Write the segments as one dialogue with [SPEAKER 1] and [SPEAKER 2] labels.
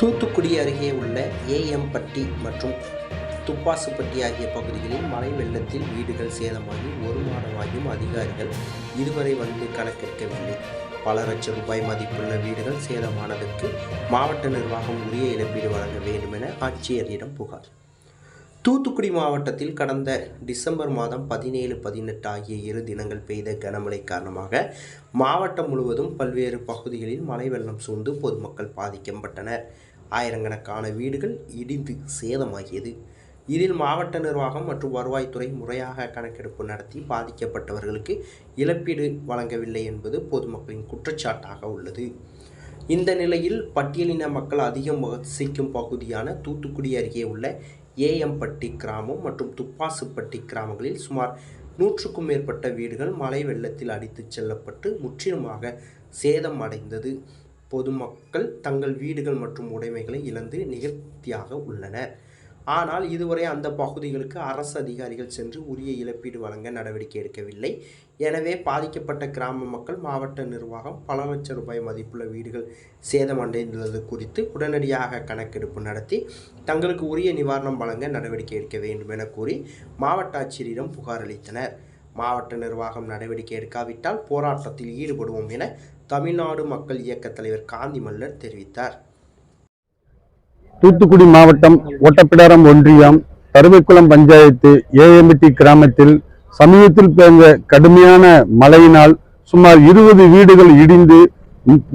[SPEAKER 1] தூத்துக்குடி அருகே உள்ள ஏஎம்பட்டி மற்றும் துப்பாசுப்பட்டி ஆகிய பகுதிகளில் மழை வெள்ளத்தில் வீடுகள் சேதமாகி ஒரு மாதமாகியும் அதிகாரிகள் இதுவரை வந்து கணக்கெடுக்கவில்லை. பல லட்சம் ரூபாய் மதிப்புள்ள வீடுகள் சேதமானதற்கு மாவட்ட நிர்வாகம் உரிய இழப்பீடு வழங்க வேண்டும் என ஆட்சியரிடம் புகார். தூத்துக்குடி மாவட்டத்தில் கடந்த டிசம்பர் மாதம் பதினேழு பதினெட்டு ஆகிய இரு தினங்கள் பெய்த கனமழை காரணமாக மாவட்டம் முழுவதும் பல்வேறு பகுதிகளில் மழை வெள்ளம் சூழ்ந்து பொதுமக்கள் பாதிக்கப்பட்டனர். ஆயிரக்கணக்கான வீடுகள் இடிந்து சேதமாகியது. இதில் மாவட்ட நிர்வாகம் மற்றும் வருவாய்த்துறை முறையாக கணக்கெடுப்பு நடத்தி பாதிக்கப்பட்டவர்களுக்கு இழப்பீடு வழங்கவில்லை என்பது பொதுமக்களின் குற்றச்சாட்டாக உள்ளது. இந்த நிலையில் பட்டியலின மக்கள் அதிகம் வசிக்கும் பகுதியான தூத்துக்குடி அருகே உள்ள ஏஎம்பட்டி கிராமம் மற்றும் துப்பாசுப்பட்டி கிராமங்களில் சுமார் நூற்றுக்கும் மேற்பட்ட வீடுகள் மழை வெள்ளத்தில் அடித்துச் செல்லப்பட்டு முற்றிலுமாக சேதம் அடைந்தது. பொதுமக்கள் தங்கள் வீடுகள் மற்றும் உடைமைகளை இழந்து நிகழ்த்தியாக உள்ளனர். ஆனால் இதுவரை அந்த பகுதிகளுக்கு அரசு அதிகாரிகள் சென்று உரிய இழப்பீடு வழங்க நடவடிக்கை எடுக்கவில்லை. எனவே பாதிக்கப்பட்ட கிராம மக்கள் மாவட்ட நிர்வாகம் பல லட்சம் ரூபாய் மதிப்புள்ள வீடுகள் சேதமடைந்துள்ளது குறித்து உடனடியாக கணக்கெடுப்பு நடத்தி தங்களுக்கு உரிய நிவாரணம் வழங்க நடவடிக்கை எடுக்க வேண்டும் என கூறி மாவட்ட ஆட்சியரிடம் புகார் அளித்தனர். மாவட்ட நிர்வாகம் நடவடிக்கை எடுக்காவிட்டால் போராட்டத்தில் ஈடுபடுவோம் என தமிழ்நாடு மக்கள் இயக்கத் தலைவர் காந்தி மல்லர் தெரிவித்தார்.
[SPEAKER 2] தூத்துக்குடி மாவட்டம் ஒட்டப்பிடாரம் ஒன்றியம் கருவைக்குளம் பஞ்சாயத்து ஏஎம்பட்டி கிராமத்தில் சமீபத்தில் பெய்த கடுமையான மழையினால் சுமார் இருபது வீடுகள் இடிந்து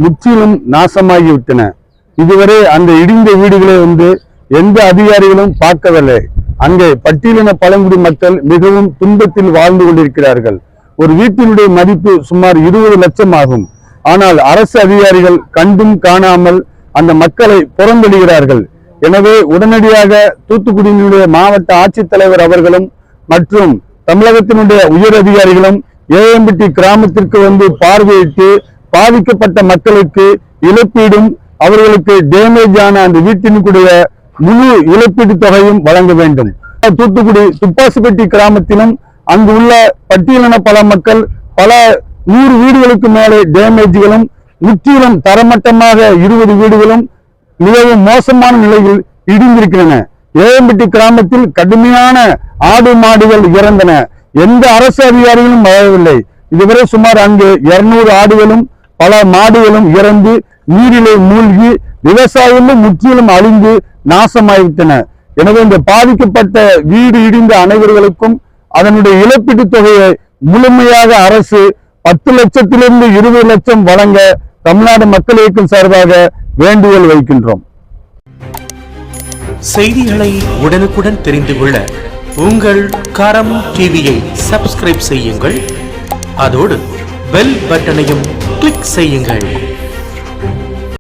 [SPEAKER 2] முற்றிலும் நாசமாகிவிட்டன. இதுவரை அந்த இடிந்த வீடுகளை வந்து எந்த அதிகாரிகளும் பார்க்கவில்லை. அங்கே பட்டியலின பழங்குடி மக்கள் மிகவும் துன்பத்தில் வாழ்ந்து கொண்டிருக்கிறார்கள். ஒரு வீட்டினுடைய மதிப்பு சுமார் இருபது லட்சம் ஆகும். ஆனால் அரசு அதிகாரிகள் கண்டும் காணாமல் அந்த மக்களை புறம்பிடுகிறார்கள் எனவே உடனடியாக தூத்துக்குடியினுடைய மாவட்ட ஆட்சித்தலைவர் அவர்களும் மற்றும் தமிழகத்தினுடைய உயர் அதிகாரிகளும் ஏஎம்பட்டி கிராமத்திற்கு வந்து பார்வையிட்டு பாதிக்கப்பட்ட மக்களுக்கு இழப்பீடும் அவர்களுக்கு டேமேஜ் ஆன அந்த வீட்டினுடைய முழு இழப்பீடு தொகையும் வழங்க வேண்டும். தூத்துக்குடி துப்பாசுப்பட்டி கிராமத்திலும் அங்கு உள்ள பட்டியலின பல மக்கள் பல நூறு வீடுகளுக்கு மேலே டேமேஜ்களும் முற்றிலும் தரமட்டமாக இருபது வீடுகளும் மிகவும் மோசமான நிலையில் இடிந்திருக்கின்றன. ஏஎம்பட்டி கிராமத்தில் கடுமையான ஆடு மாடுகள் இறந்தன. எந்த அரசு அதிகாரிகளும் வரவில்லை. இதுவரை சுமார் அங்கு இருநூறு ஆடுகளும் பல மாடுகளும் இறந்து நீரிலே மூழ்கி விவசாயமும் முற்றிலும் அழிந்து நாசமாய்விட்டன. எனவே இந்த பாதிக்கப்பட்ட வீடு இடிந்த அனைவர்களுக்கும் அதனுடைய இழப்பீட்டுத் தொகையை முழுமையாக அரசு பத்து லட்சத்திலிருந்து இருபது லட்சம் வழங்க தமிழ்நாடு மக்கள் இயக்கம் சார்பாக வேண்டுகோள் வைக்கின்றோம்.
[SPEAKER 3] செய்திகளை உடனுக்குடன் தெரிந்து கொள்ள உங்கள் கரம் டிவியை சப்ஸ்கிரைப் செய்யுங்கள். அதோடு பெல் பட்டனையும் கிளிக் செய்யுங்கள்.